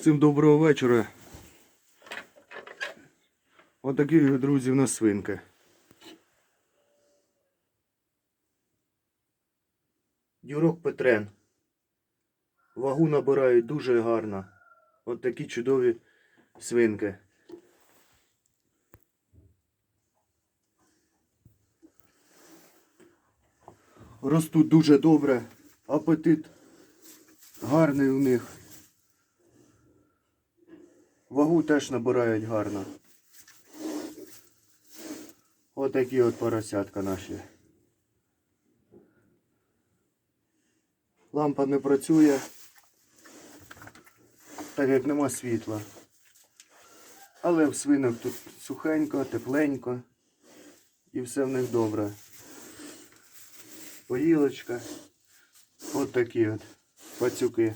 Всім доброго вечора. Отакі, друзі, в нас свинки. Дюрок Петрен. Вагу набирають дуже гарно. От такі чудові свинки. Ростуть дуже добре. Апетит гарний у них. Вагу теж набирають гарно. Отакі от поросятка наші. Лампа не працює, так як нема світла. Але в свинок тут сухенько, тепленько і все в них добре. Поїлочка. От такі от пацюки.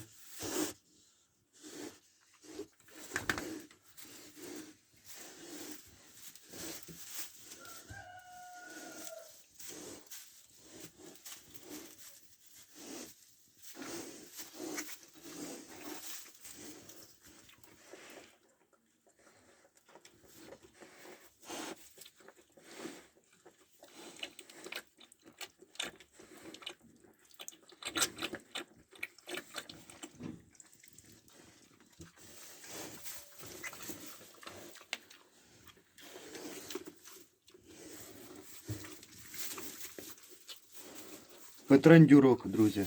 Петрен Дюрок, друзі.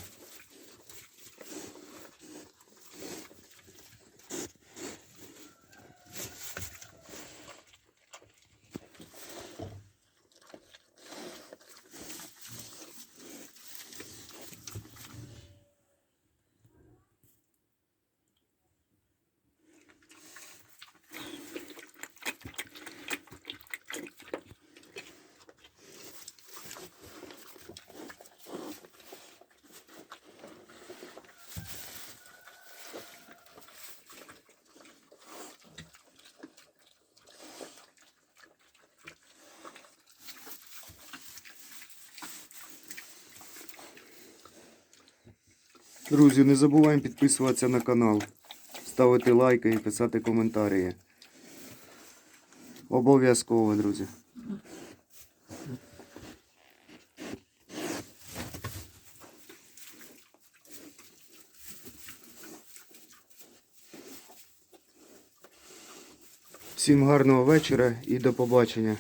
Друзі, не забуваємо підписуватися на канал, ставити лайки і писати коментарі. Обов'язково, друзі. Всім гарного вечора і до побачення.